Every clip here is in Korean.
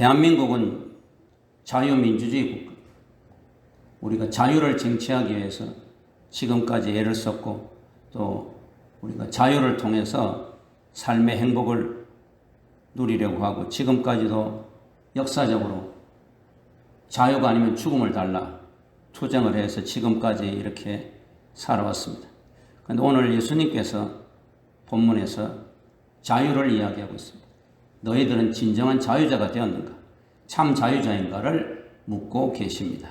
대한민국은 자유민주주의 국가. 우리가 자유를 쟁취하기 위해서 지금까지 애를 썼고 또 우리가 자유를 통해서 삶의 행복을 누리려고 하고 지금까지도 역사적으로 자유가 아니면 죽음을 달라 투쟁을 해서 지금까지 이렇게 살아왔습니다. 그런데 오늘 예수님께서 본문에서 자유를 이야기하고 있습니다. 너희들은 진정한 자유자가 되었는가? 참 자유자인가를 묻고 계십니다.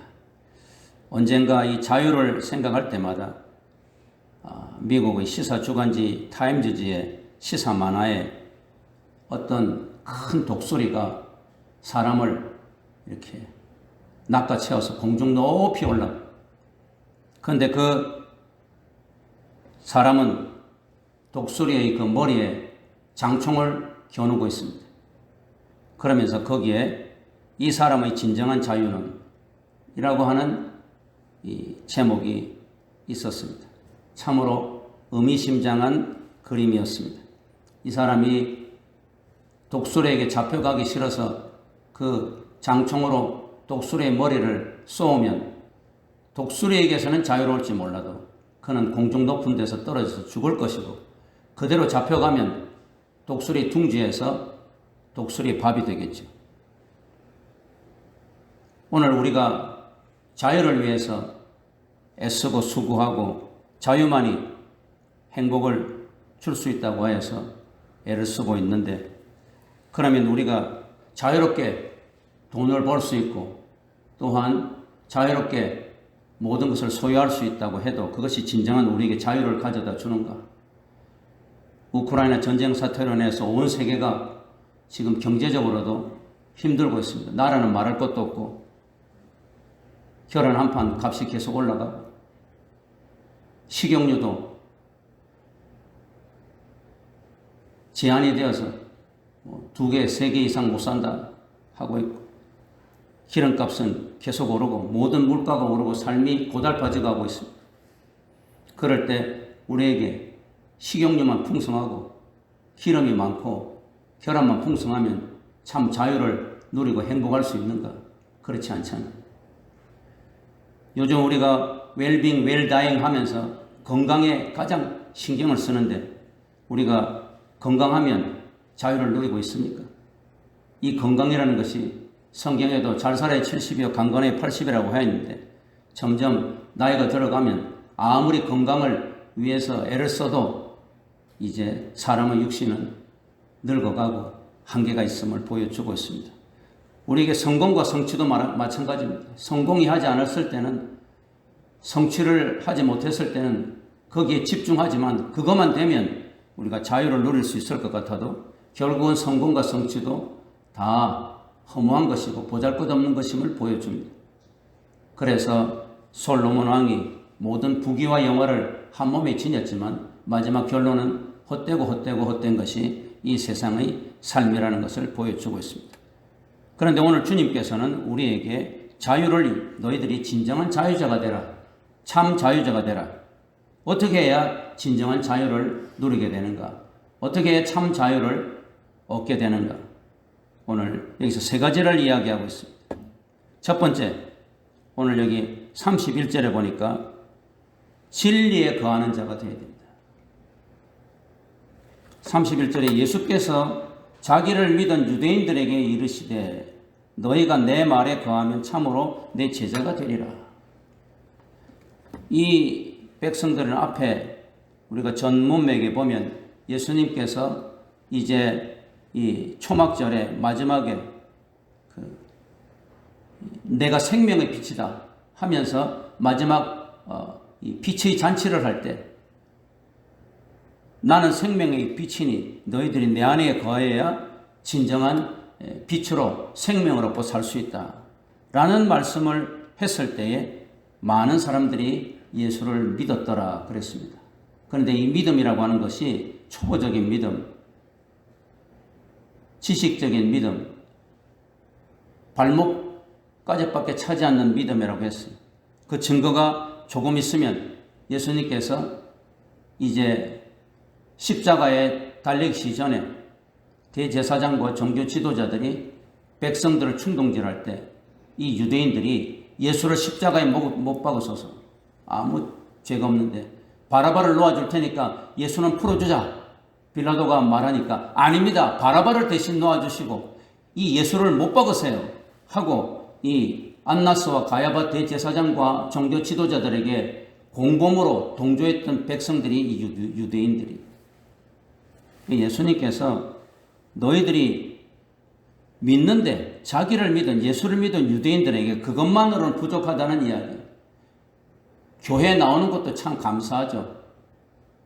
언젠가 이 자유를 생각할 때마다 아, 미국의 시사 주간지 타임즈지의 시사 만화에 어떤 큰 독수리가 사람을 이렇게 낚아채워서 공중 높이 올라. 그런데 그 사람은 독수리의 그 머리에 장총을 겨누고 있습니다. 그러면서 거기에 이 사람의 진정한 자유는 이라고 하는 이 제목이 있었습니다. 참으로 의미심장한 그림이었습니다. 이 사람이 독수리에게 잡혀가기 싫어서 그 장총으로 독수리의 머리를 쏘면 독수리에게서는 자유로울지 몰라도 그는 공중 높은 데서 떨어져서 죽을 것이고 그대로 잡혀가면 독수리 둥지에서 독수리 밥이 되겠죠. 오늘 우리가 자유를 위해서 애쓰고 수고하고 자유만이 행복을 줄 수 있다고 해서 애를 쓰고 있는데 그러면 우리가 자유롭게 돈을 벌 수 있고 또한 자유롭게 모든 것을 소유할 수 있다고 해도 그것이 진정한 우리에게 자유를 가져다 주는가? 우크라이나 전쟁 사태로 인해서 온 세계가 지금 경제적으로도 힘들고 있습니다. 나라는 말할 것도 없고 혈안 한판 값이 계속 올라가고 식용유도 제한이 되어서 뭐두 개, 세 개 이상 못 산다 하고 있고 기름값은 계속 오르고 모든 물가가 오르고 삶이 고달파져 가고 있습니다. 그럴 때 우리에게 식용유만 풍성하고 기름이 많고 혈압만 풍성하면 참 자유를 누리고 행복할 수 있는가? 그렇지 않잖아요. 요즘 우리가 웰빙, 웰다잉 하면서 건강에 가장 신경을 쓰는데 우리가 건강하면 자유를 누리고 있습니까? 이 건강이라는 것이 성경에도 잘 살아야 70이요 강건해 80이라고 하어 있는데 점점 나이가 들어가면 아무리 건강을 위해서 애를 써도 이제 사람의 육신은 늙어가고 한계가 있음을 보여주고 있습니다. 우리에게 성공과 성취도 마찬가지입니다. 성공이 하지 않았을 때는 성취를 하지 못했을 때는 거기에 집중하지만 그것만 되면 우리가 자유를 누릴 수 있을 것 같아도 결국은 성공과 성취도 다 허무한 것이고 보잘것없는 것임을 보여줍니다. 그래서 솔로몬 왕이 모든 부귀와 영화를 한 몸에 지녔지만 마지막 결론은 헛되고 헛되고 헛된 것이 이 세상의 삶이라는 것을 보여주고 있습니다. 그런데 오늘 주님께서는 우리에게 자유를 너희들이 진정한 자유자가 되라. 참 자유자가 되라. 어떻게 해야 진정한 자유를 누리게 되는가? 어떻게 참 자유를 얻게 되는가? 오늘 여기서 세 가지를 이야기하고 있습니다. 첫 번째, 오늘 여기 31절에 보니까 진리에 거하는 자가 되어야 됩니다. 31절에 예수께서 자기를 믿은 유대인들에게 이르시되 너희가 내 말에 거하면 참으로 내 제자가 되리라. 이 백성들은 앞에 우리가 전 문맥에 보면 예수님께서 이제 이 초막절의 마지막에 그 내가 생명의 빛이다 하면서 마지막 어, 이 빛의 잔치를 할 때 나는 생명의 빛이니 너희들이 내 안에 거해야 진정한 빛으로 얻고 살수 있다. 라는 말씀을 했을 때에 많은 사람들이 예수를 믿었더라 그랬습니다. 그런데 이 믿음이라고 하는 것이 초보적인 믿음, 지식적인 믿음, 발목까지밖에 차지 않는 믿음이라고 했어요. 그 증거가 조금 있으면 예수님께서 이제 십자가에 달리기 전에 대제사장과 종교 지도자들이 백성들을 충동질할 때 이 유대인들이 예수를 십자가에 못, 못 박으소서. 아무 죄가 없는데 바라바를 놓아줄 테니까 예수는 풀어주자. 빌라도가 말하니까 아닙니다. 바라바를 대신 놓아주시고 이 예수를 못 박으세요. 하고 이 안나스와 가야바 대제사장과 종교 지도자들에게 공범으로 동조했던 백성들이 이 유대- 유대인들이 예수님께서 너희들이 믿는데 자기를 믿은 예수를 믿은 유대인들에게 그것만으로는 부족하다는 이야기. 교회 나오는 것도 참 감사하죠.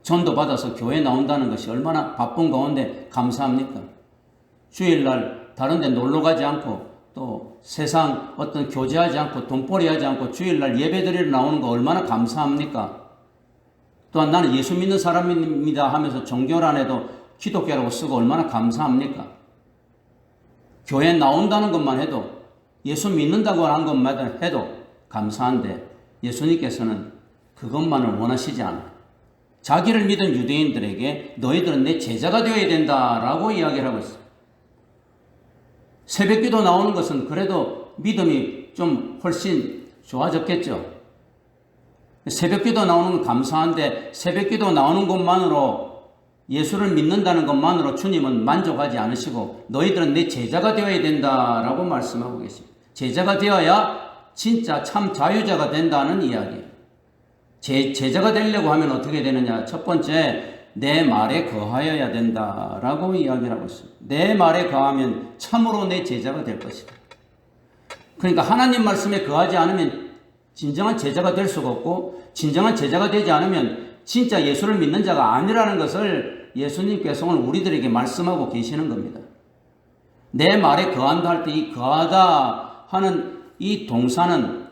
전도 받아서 교회 나온다는 것이 얼마나 바쁜 가운데 감사합니까? 주일날 다른 데 놀러 가지 않고 또 세상 어떤 교제하지 않고 돈벌이 하지 않고 주일날 예배 드리러 나오는 거 얼마나 감사합니까? 또한 나는 예수 믿는 사람입니다 하면서 종교란에도 기독교라고 쓰고 얼마나 감사합니까? 교회 나온다는 것만 해도 예수 믿는다고 한 것만 해도 감사한데 예수님께서는 그것만을 원하시지 않아요. 자기를 믿은 유대인들에게 너희들은 내 제자가 되어야 된다라고 이야기를 하고 있어요. 새벽 기도 나오는 것은 그래도 믿음이 좀 훨씬 좋아졌겠죠. 새벽 기도 나오는 건 감사한데 새벽 기도 나오는 것만으로 예수를 믿는다는 것만으로 주님은 만족하지 않으시고 너희들은 내 제자가 되어야 된다라고 말씀하고 계십니다. 제자가 되어야 진짜 참 자유자가 된다는 이야기예요. 제, 제자가 되려고 하면 어떻게 되느냐? 첫 번째, 내 말에 거하여야 된다라고 이야기를 하고 있습니다. 내 말에 거하면 참으로 내 제자가 될 것이다. 그러니까 하나님 말씀에 거하지 않으면 진정한 제자가 될 수가 없고 진정한 제자가 되지 않으면 진짜 예수를 믿는 자가 아니라는 것을 예수님께서 오늘 우리들에게 말씀하고 계시는 겁니다. 내 말에 거한다 할 때 이 거하다 하는 이 동사는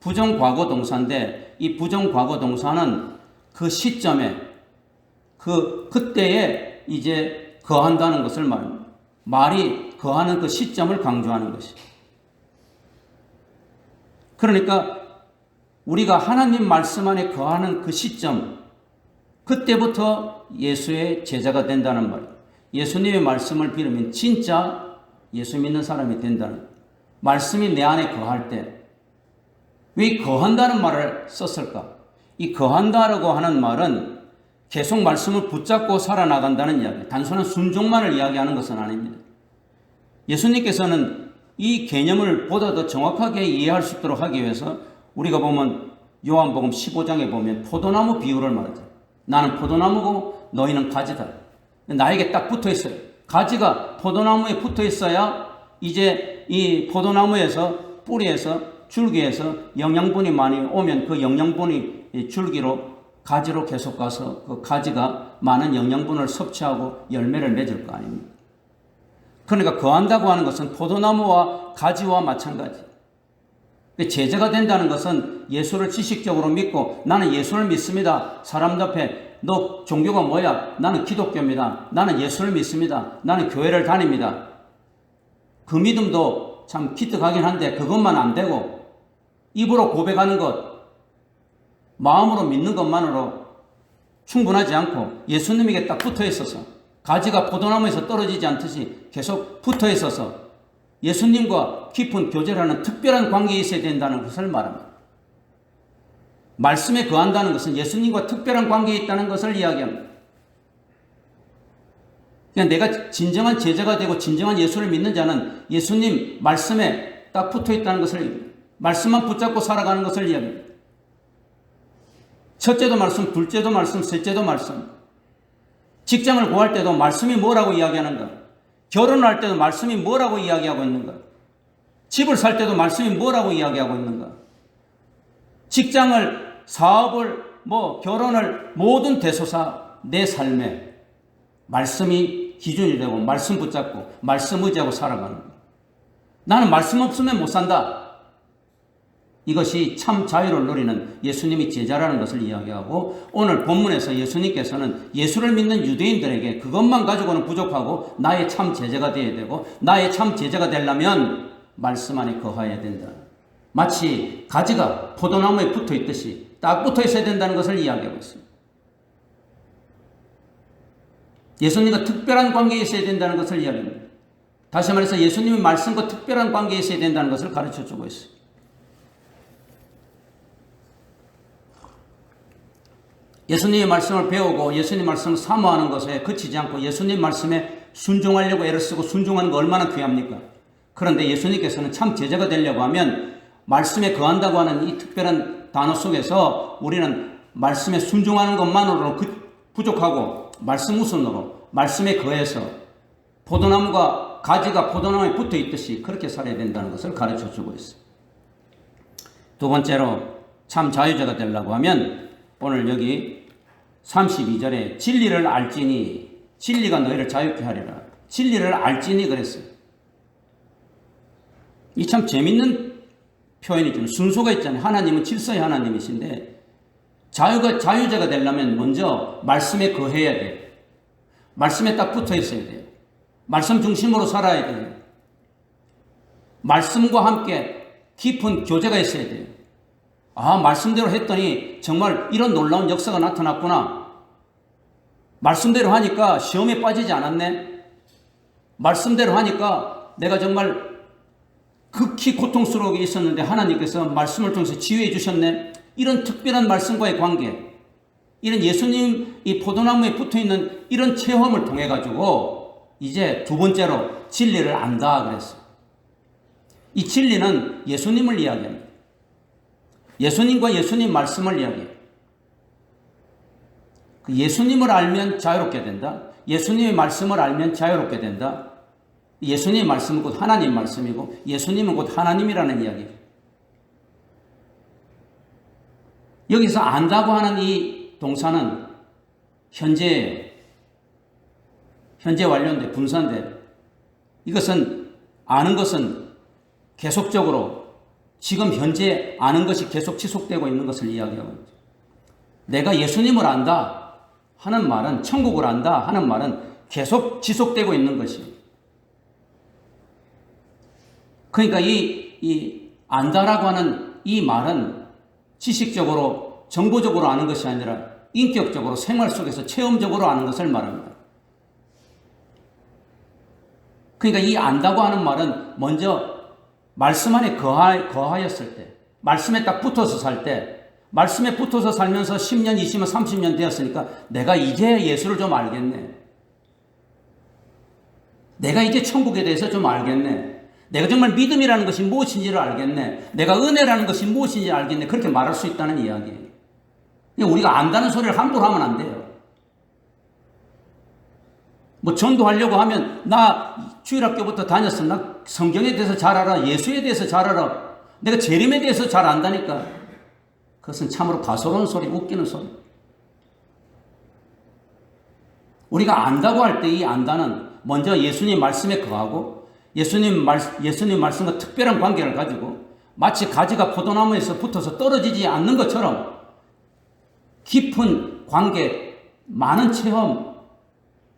부정과거 동사인데 이 부정과거 동사는 그 시점에 그 그때에 이제 거한다는 것을 말합니다. 말이 거하는 그 시점을 강조하는 것이. 그러니까 우리가 하나님 말씀 안에 거하는 그 시점, 그때부터 예수의 제자가 된다는 말이에요. 예수님의 말씀을 빌으면 진짜 예수 믿는 사람이 된다는 말씀이 내 안에 거할 때 왜 거한다는 말을 썼을까? 이 거한다라고 하는 말은 계속 말씀을 붙잡고 살아나간다는 이야기, 단순한 순종만을 이야기하는 것은 아닙니다. 예수님께서는 이 개념을 보다 더 정확하게 이해할 수 있도록 하기 위해서 우리가 보면 요한복음 15장에 보면 포도나무 비유를 말하죠. 나는 포도나무고 너희는 가지다. 나에게 딱 붙어 있어요. 가지가 포도나무에 붙어 있어야 이제 이 포도나무에서 뿌리에서 줄기에서 영양분이 많이 오면 그 영양분이 줄기로 가지로 계속 가서 그 가지가 많은 영양분을 섭취하고 열매를 맺을 거 아닙니까? 그러니까 거한다고 하는 것은 포도나무와 가지와 마찬가지. 제자가 된다는 것은 예수를 지식적으로 믿고 나는 예수를 믿습니다. 사람들 앞에 너 종교가 뭐야? 나는 기독교입니다. 나는 예수를 믿습니다. 나는 교회를 다닙니다. 그 믿음도 참 기특하긴 한데 그것만 안 되고 입으로 고백하는 것, 마음으로 믿는 것만으로 충분하지 않고 예수님에게 딱 붙어 있어서 가지가 포도나무에서 떨어지지 않듯이 계속 붙어 있어서 예수님과 깊은 교제를 하는 특별한 관계에 있어야 된다는 것을 말합니다. 말씀에 거한다는 것은 예수님과 특별한 관계에 있다는 것을 이야기합니다. 그냥 내가 진정한 제자가 되고 진정한 예수를 믿는 자는 예수님 말씀에 딱 붙어 있다는 것을. 말씀만 붙잡고 살아가는 것을 이야기합니다. 첫째도 말씀, 둘째도 말씀, 셋째도 말씀. 직장을 구할 때도 말씀이 뭐라고 이야기하는가? 결혼할 때도 말씀이 뭐라고 이야기하고 있는가? 집을 살 때도 말씀이 뭐라고 이야기하고 있는가? 직장을, 사업을, 뭐, 결혼을, 모든 대소사, 내 삶에 말씀이 기준이 되고, 말씀 붙잡고, 말씀 의지하고 살아가는 거야. 나는 말씀 없으면 못 산다. 이것이 참 자유를 누리는 예수님이 제자라는 것을 이야기하고 오늘 본문에서 예수님께서는 예수를 믿는 유대인들에게 그것만 가지고는 부족하고 나의 참 제자가 되어야 되고 나의 참 제자가 되려면 말씀 안에 거하여야 된다. 마치 가지가 포도나무에 붙어 있듯이 딱 붙어 있어야 된다는 것을 이야기하고 있습니다. 예수님과 특별한 관계에 있어야 된다는 것을 이야기합니다. 다시 말해서 예수님의 말씀과 특별한 관계에 있어야 된다는 것을 가르쳐 주고 있어요. 예수님의 말씀을 배우고 예수님 말씀을 사모하는 것에 그치지 않고 예수님 말씀에 순종하려고 애를 쓰고 순종하는 거 얼마나 귀합니까? 그런데 예수님께서는 참 제자가 되려고 하면 말씀에 거한다고 하는 이 특별한 단어 속에서 우리는 말씀에 순종하는 것만으로 그 부족하고 말씀 우선으로 말씀에 거해서 포도나무가 가지가 포도나무에 붙어 있듯이 그렇게 살아야 된다는 것을 가르쳐 주고 있어요. 두 번째로 참 자유자가 되려고 하면 오늘 여기 32절에 진리를 알지니 진리가 너희를 자유케 하리라. 진리를 알지니 그랬어요. 이 참 재밌는 표현이죠. 순서가 있잖아요. 하나님은 질서의 하나님이신데 자유가 자유자가 되려면 먼저 말씀에 거해야 돼요. 말씀에 딱 붙어 있어야 돼요. 말씀 중심으로 살아야 돼요. 말씀과 함께 깊은 교제가 있어야 돼요. 아, 말씀대로 했더니 정말 이런 놀라운 역사가 나타났구나. 말씀대로 하니까 시험에 빠지지 않았네. 말씀대로 하니까 내가 정말 극히 고통스러우게 있었는데 하나님께서 말씀을 통해서 치유해 주셨네. 이런 특별한 말씀과의 관계, 이런 예수님 이 포도나무에 붙어 있는 이런 체험을 통해 가지고 이제 두 번째로 진리를 안다 그랬어. 이 진리는 예수님을 이야기합니다. 예수님과 예수님 말씀을 이야기해요. 그 예수님을 알면 자유롭게 된다. 예수님의 말씀을 알면 자유롭게 된다. 예수님의 말씀은 곧 하나님 말씀이고 예수님은 곧 하나님이라는 이야기예요. 여기서 안다고 하는 이 동사는 현재 현재 완료인데 분사인데 이것은 아는 것은 계속적으로 지금 현재 아는 것이 계속 지속되고 있는 것을 이야기하고 있죠. 내가 예수님을 안다 하는 말은 천국을 안다 하는 말은 계속 지속되고 있는 것이. 그러니까 이, 이 안다라고 하는 이 말은 지식적으로 정보적으로 아는 것이 아니라 인격적으로 생활 속에서 체험적으로 아는 것을 말합니다. 그러니까 이 안다고 하는 말은 먼저 말씀 안에 거하, 거하였을 때, 말씀에 딱 붙어서 살 때, 말씀에 붙어서 살면서 10년, 20년, 30년 되었으니까 내가 이제 예수를 좀 알겠네. 내가 이제 천국에 대해서 좀 알겠네. 내가 정말 믿음이라는 것이 무엇인지를 알겠네. 내가 은혜라는 것이 무엇인지 알겠네. 그렇게 말할 수 있다는 이야기예요. 우리가 안다는 소리를 함부로 하면 안 돼요. 뭐 전도하려고 하면 나 주일학교부터 다녔어. 나 성경에 대해서 잘 알아. 예수에 대해서 잘 알아. 내가 재림에 대해서 잘 안다니까. 그것은 참으로 가소로운 소리, 웃기는 소리. 우리가 안다고 할 때 이 안다는 먼저 예수님 말씀에 거하고 예수님 말, 예수님 말씀과 특별한 관계를 가지고 마치 가지가 포도나무에서 붙어서 떨어지지 않는 것처럼 깊은 관계, 많은 체험,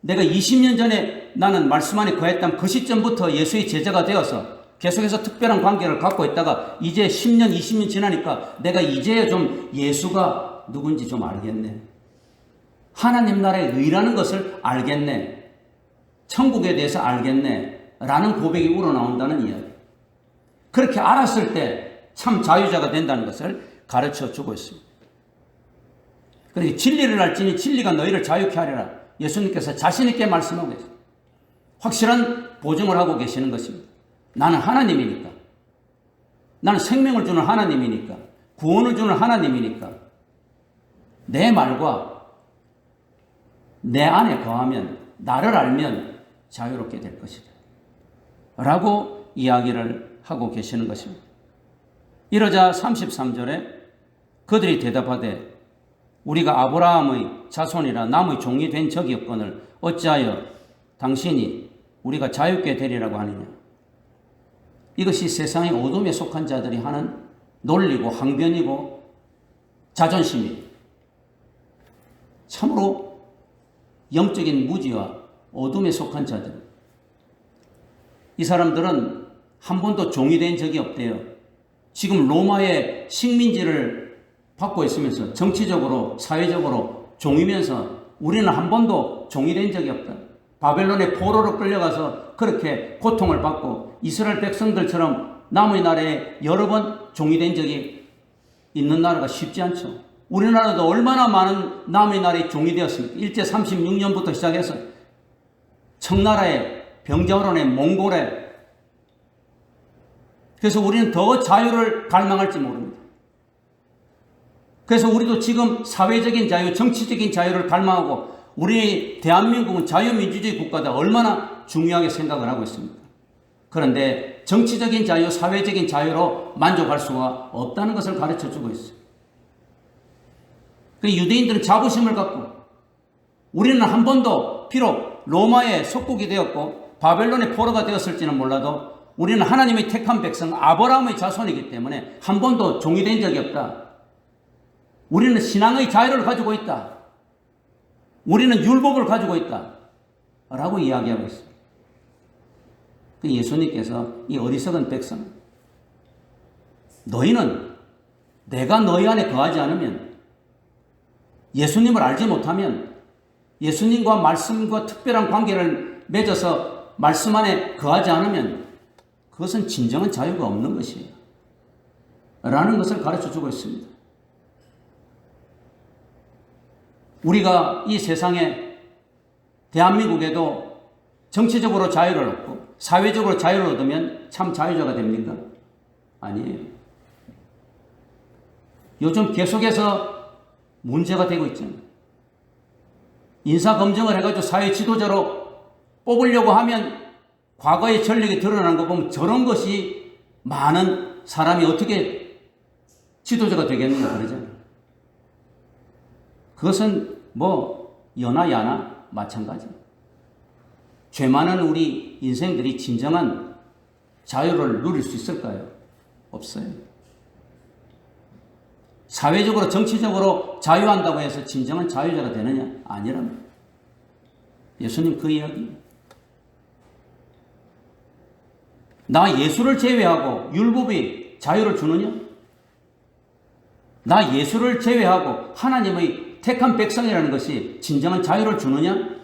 내가 20년 전에 나는 말씀 안에 거했다면 그 시점부터 예수의 제자가 되어서 계속해서 특별한 관계를 갖고 있다가 이제 10년, 20년 지나니까 내가 이제 좀 예수가 누군지 좀 알겠네. 하나님 나라의 의라는 것을 알겠네. 천국에 대해서 알겠네. 라는 고백이 우러나온다는 이야기. 그렇게 알았을 때 참 자유자가 된다는 것을 가르쳐 주고 있습니다. 그리고 진리를 알지니 진리가 너희를 자유케 하리라. 예수님께서 자신있게 말씀하고 계세요. 확실한 보증을 하고 계시는 것입니다. 나는 하나님이니까. 나는 생명을 주는 하나님이니까. 구원을 주는 하나님이니까. 내 말과 내 안에 거하면, 나를 알면 자유롭게 될 것이다. 라고 이야기를 하고 계시는 것입니다. 이러자 33절에 그들이 대답하되 우리가 아브라함의 자손이라 남의 종이 된 적이 없거늘 어찌하여 당신이 우리가 자유케 되리라고 하느냐. 이것이 세상의 어둠에 속한 자들이 하는 논리고 항변이고 자존심이 참으로 영적인 무지와 어둠에 속한 자들. 이 사람들은 한 번도 종이 된 적이 없대요. 지금 로마의 식민지를 받고 있으면서 정치적으로 사회적으로 종이면서 우리는 한 번도 종이 된 적이 없다. 바벨론의 포로로 끌려가서 그렇게 고통을 받고 이스라엘 백성들처럼 남의 나라에 여러 번 종이 된 적이 있는 나라가 쉽지 않죠. 우리나라도 얼마나 많은 남의 나라에 종이 되었습니까? 일제 36년부터 시작해서 청나라에 병자호란에 몽골에 그래서 우리는 더 자유를 갈망할지 모릅니다. 그래서 우리도 지금 사회적인 자유, 정치적인 자유를 갈망하고 우리 대한민국은 자유민주주의 국가다 얼마나 중요하게 생각을 하고 있습니까? 그런데 정치적인 자유, 사회적인 자유로 만족할 수가 없다는 것을 가르쳐 주고 있어요. 그 유대인들은 자부심을 갖고 우리는 한 번도 비록 로마의 속국이 되었고 바벨론의 포로가 되었을지는 몰라도 우리는 하나님의 택한 백성 아브라함의 자손이기 때문에 한 번도 종이 된 적이 없다. 우리는 신앙의 자유를 가지고 있다. 우리는 율법을 가지고 있다. 라고 이야기하고 있습니다. 그 예수님께서 이 어리석은 백성, 너희는 내가 너희 안에 거하지 않으면 예수님을 알지 못하면 예수님과 말씀과 특별한 관계를 맺어서 말씀 안에 거하지 않으면 그것은 진정한 자유가 없는 것이에요. 라는 것을 가르쳐 주고 있습니다. 우리가 이 세상에 대한민국에도 정치적으로 자유를 얻고 사회적으로 자유를 얻으면 참 자유자가 됩니까? 아니에요. 요즘 계속해서 문제가 되고 있잖아요. 인사검증을 해가지고 사회 지도자로 뽑으려고 하면 과거의 전력이 드러나는 거 보면 저런 것이 많은 사람이 어떻게 지도자가 되겠는가 그러잖아요. 그것은 뭐 여나 야나 마찬가지. 죄 많은 우리 인생들이 진정한 자유를 누릴 수 있을까요? 없어요. 사회적으로 정치적으로 자유한다고 해서 진정한 자유자가 되느냐? 아니랍니다. 예수님 그 이야기. 나 예수를 제외하고 율법이 자유를 주느냐? 나 예수를 제외하고 하나님의 택한 백성이라는 것이 진정한 자유를 주느냐?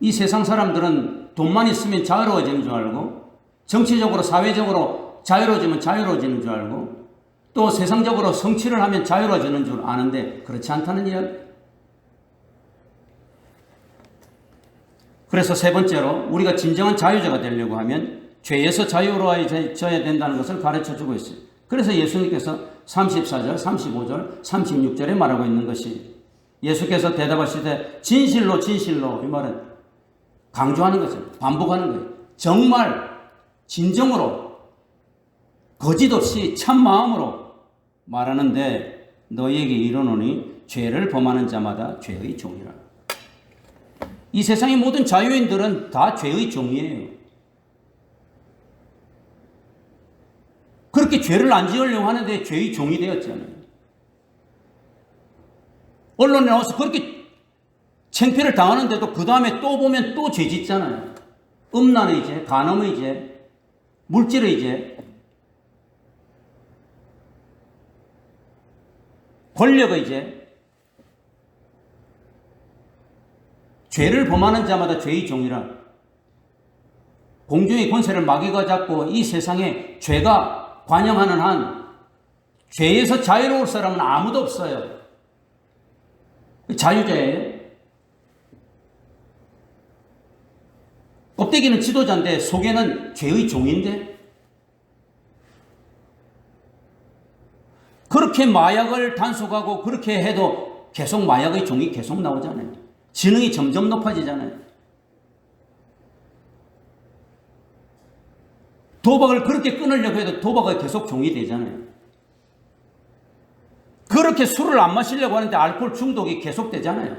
이 세상 사람들은 돈만 있으면 자유로워지는 줄 알고 정치적으로 사회적으로 자유로워지면 자유로워지는 줄 알고 또 세상적으로 성취를 하면 자유로워지는 줄 아는데 그렇지 않다는 이야기. 그래서 세 번째로 우리가 진정한 자유자가 되려고 하면 죄에서 자유로워져야 된다는 것을 가르쳐 주고 있어요. 그래서 예수님께서 34절, 35절, 36절에 말하고 있는 것이 예수께서 대답하시되 진실로 진실로 이 말은 강조하는 거죠. 반복하는 거예요. 정말 진정으로 거짓 없이 참 마음으로 말하는데 너희에게 이르노니 죄를 범하는 자마다 죄의 종이라. 이 세상의 모든 자유인들은 다 죄의 종이에요. 그렇게 죄를 안 지으려고 하는데 죄의 종이 되었잖아요. 언론에 나와서 그렇게 창피를 당하는데도 그 다음에 또 보면 또 죄 짓잖아요. 음란의 죄, 간음의 죄, 물질의 죄, 권력의 죄, 죄를 범하는 자마다 죄의 종이라. 공중의 권세를 마귀가 잡고 이 세상에 죄가 관영하는 한 죄에서 자유로울 사람은 아무도 없어요. 자유자예요. 껍데기는 지도자인데 속에는 죄의 종인데 그렇게 마약을 단속하고 그렇게 해도 계속 마약의 종이 계속 나오잖아요. 지능이 점점 높아지잖아요. 도박을 그렇게 끊으려고 해도 도박이 계속 종이 되잖아요. 그렇게 술을 안 마시려고 하는데 알코올 중독이 계속 되잖아요.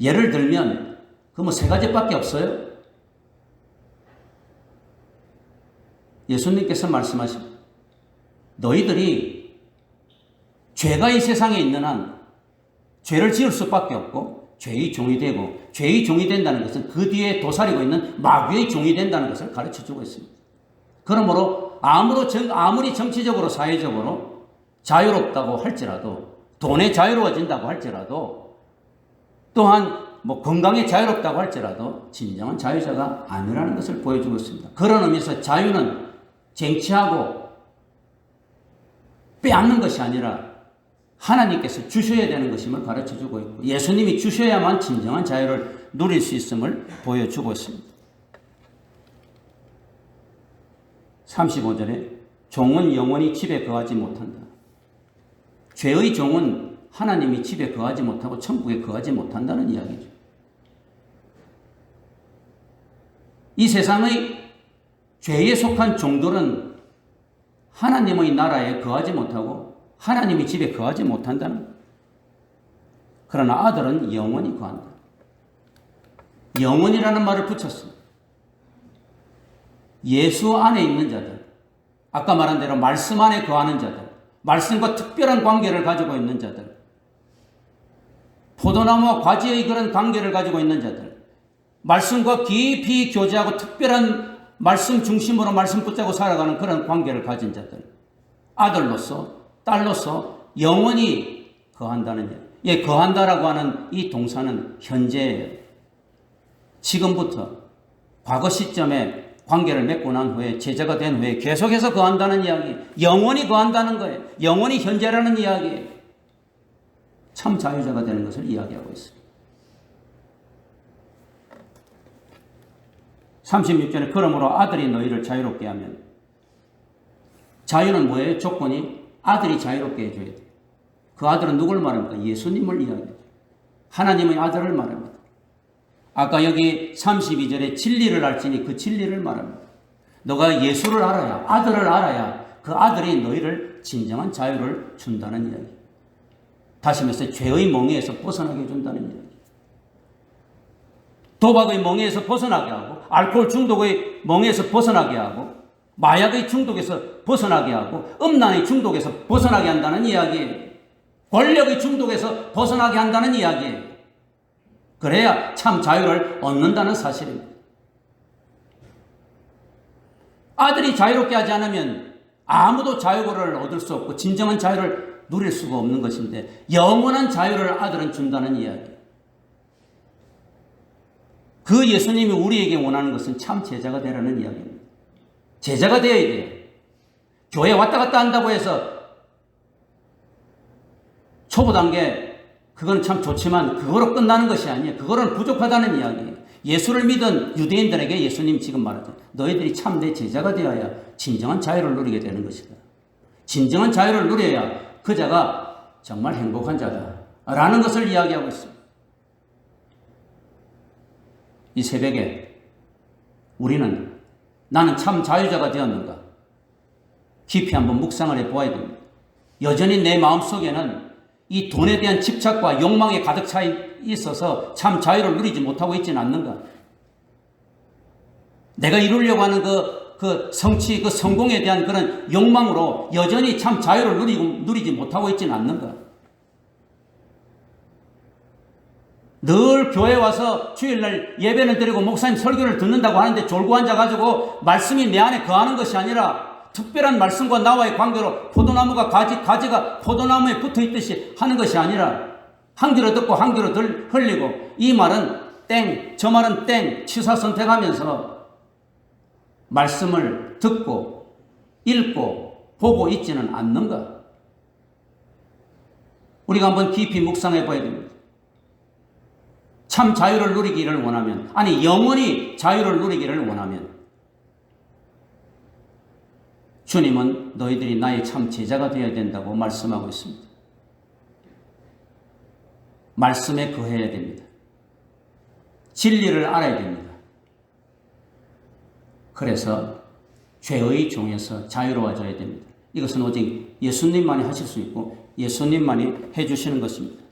예를 들면 그뭐세 가지밖에 없어요. 예수님께서 말씀하신 너희들이 죄가 이 세상에 있는 한 죄를 지을 수밖에 없고 죄의 종이 되고 죄의 종이 된다는 것은 그 뒤에 도사리고 있는 마귀의 종이 된다는 것을 가르쳐 주고 있습니다. 그러므로 아무리, 정, 아무리 정치적으로 사회적으로 자유롭다고 할지라도 돈에 자유로워진다고 할지라도 또한 뭐 건강에 자유롭다고 할지라도 진정한 자유자가 아니라는 것을 보여주고 있습니다. 그런 의미에서 자유는 쟁취하고 빼앗는 것이 아니라 하나님께서 주셔야 되는 것임을 가르쳐 주고 있고 예수님이 주셔야만 진정한 자유를 누릴 수 있음을 보여주고 있습니다. 35절에 종은 영원히 집에 거하지 못한다. 죄의 종은 하나님이 집에 거하지 못하고 천국에 거하지 못한다는 이야기죠. 이 세상의 죄에 속한 종들은 하나님의 나라에 거하지 못하고 하나님이 집에 거하지 못한다는 그러나 아들은 영원히 거한다. 영원이라는 말을 붙였습니다. 예수 안에 있는 자들, 아까 말한 대로 말씀 안에 거하는 자들, 말씀과 특별한 관계를 가지고 있는 자들, 포도나무와 과지의 그런 관계를 가지고 있는 자들, 말씀과 깊이 교제하고 특별한 말씀 중심으로 말씀 붙잡고 살아가는 그런 관계를 가진 자들, 아들로서, 딸로서 영원히 거한다는 일. 예, 거한다라고 하는 이 동사는 현재예요. 지금부터 과거 시점에 관계를 맺고 난 후에 제자가 된 후에 계속해서 거한다는 이야기, 영원히 거한다는 거예요. 영원히 현재라는 이야기예요. 참 자유자가 되는 것을 이야기하고 있습니다. 36절에 그러므로 아들이 너희를 자유롭게 하면 자유는 뭐예요? 조건이 아들이 자유롭게 해줘야 돼. 그 아들은 누굴 말합니까? 예수님을 이야기하죠. 하나님의 아들을 말합니다. 아까 여기 32절에 진리를 알지니 그 진리를 말합니다. 너가 예수를 알아야, 아들을 알아야 그 아들이 너희를 진정한 자유를 준다는 이야기. 다시 말해서 죄의 멍에에서 벗어나게 해준다는 이야기. 도박의 멍에에서 벗어나게 하고, 알코올 중독의 멍에에서 벗어나게 하고, 마약의 중독에서 벗어나게 하고, 음란의 중독에서 벗어나게 한다는 이야기예요. 권력의 중독에서 벗어나게 한다는 이야기예요. 그래야 참 자유를 얻는다는 사실입니다. 아들이 자유롭게 하지 않으면 아무도 자유를 얻을 수 없고 진정한 자유를 누릴 수가 없는 것인데 영원한 자유를 아들은 준다는 이야기. 그 예수님이 우리에게 원하는 것은 참 제자가 되라는 이야기입니다. 제자가 되어야 돼요. 교회 왔다 갔다 한다고 해서 초보 단계 그건 참 좋지만 그거로 끝나는 것이 아니에요. 그거는 부족하다는 이야기예요. 예수를 믿은 유대인들에게 예수님 지금 말하죠. 너희들이 참 내 제자가 되어야 진정한 자유를 누리게 되는 것이다. 진정한 자유를 누려야 그 자가 정말 행복한 자다. 라는 것을 이야기하고 있습니다. 이 새벽에 우리는 나는 참 자유자가 되었는가? 깊이 한번 묵상을 해 보아야 됩니다. 여전히 내 마음 속에는 이 돈에 대한 집착과 욕망에 가득 차 있어서 참 자유를 누리지 못하고 있지는 않는가? 내가 이루려고 하는 그, 그 성취, 그 성공에 대한 그런 욕망으로 여전히 참 자유를 누리고, 누리지 못하고 있지는 않는가? 늘 교회 와서 주일날 예배를 드리고 목사님 설교를 듣는다고 하는데 졸고 앉아가지고 말씀이 내 안에 거하는 것이 아니라 특별한 말씀과 나와의 관계로 포도나무가 가지, 가지가 포도나무에 붙어 있듯이 하는 것이 아니라 한 귀로 듣고 한 귀로 들 흘리고 이 말은 땡, 저 말은 땡, 취사 선택하면서 말씀을 듣고 읽고 보고 있지는 않는가? 우리가 한번 깊이 묵상해 봐야 됩니다. 참 자유를 누리기를 원하면, 아니, 영원히 자유를 누리기를 원하면, 주님은 너희들이 나의 참 제자가 되어야 된다고 말씀하고 있습니다. 말씀에 거해야 됩니다. 진리를 알아야 됩니다. 그래서 죄의 종에서 자유로워져야 됩니다. 이것은 오직 예수님만이 하실 수 있고 예수님만이 해주시는 것입니다.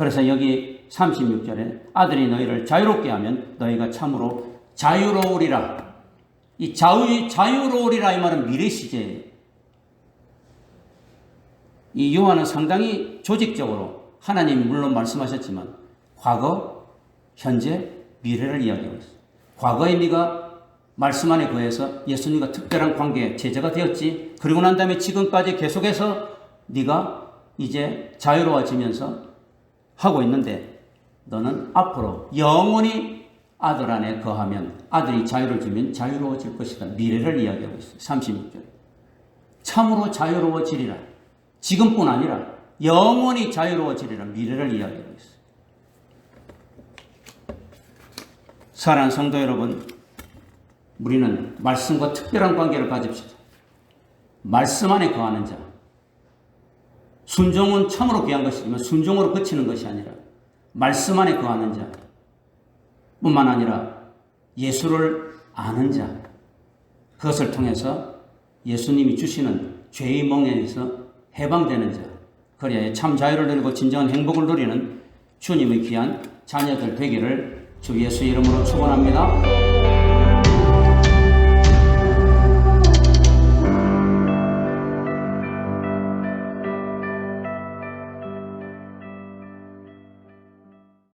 그래서 여기 36절에 아들이 너희를 자유롭게 하면 너희가 참으로 자유로우리라. 이 자유, 자유로우리라 이 말은 미래 시제예요. 이 요한은 상당히 조직적으로 하나님이 물론 말씀하셨지만 과거, 현재, 미래를 이야기하고 있어요. 과거에 네가 말씀 안에 거해서 예수님과 특별한 관계 제자가 되었지. 그리고 난 다음에 지금까지 계속해서 네가 이제 자유로워지면서 하고 있는데 너는 앞으로 영원히 아들 안에 거하면 아들이 자유를 주면 자유로워질 것이다. 미래를 이야기하고 있어요. 36절. 참으로 자유로워지리라. 지금뿐 아니라 영원히 자유로워지리라. 미래를 이야기하고 있어요. 사랑하는 성도 여러분, 우리는 말씀과 특별한 관계를 가집시다. 말씀 안에 거하는 자. 순종은 참으로 귀한 것이지만 순종으로 그치는 것이 아니라 말씀 안에 거하는 자. 뿐만 아니라 예수를 아는 자. 그것을 통해서 예수님이 주시는 죄의 멍에서 해방되는 자. 그래야 참 자유를 누리고 진정한 행복을 누리는 주님의 귀한 자녀들 되기를 주 예수 이름으로 축원합니다.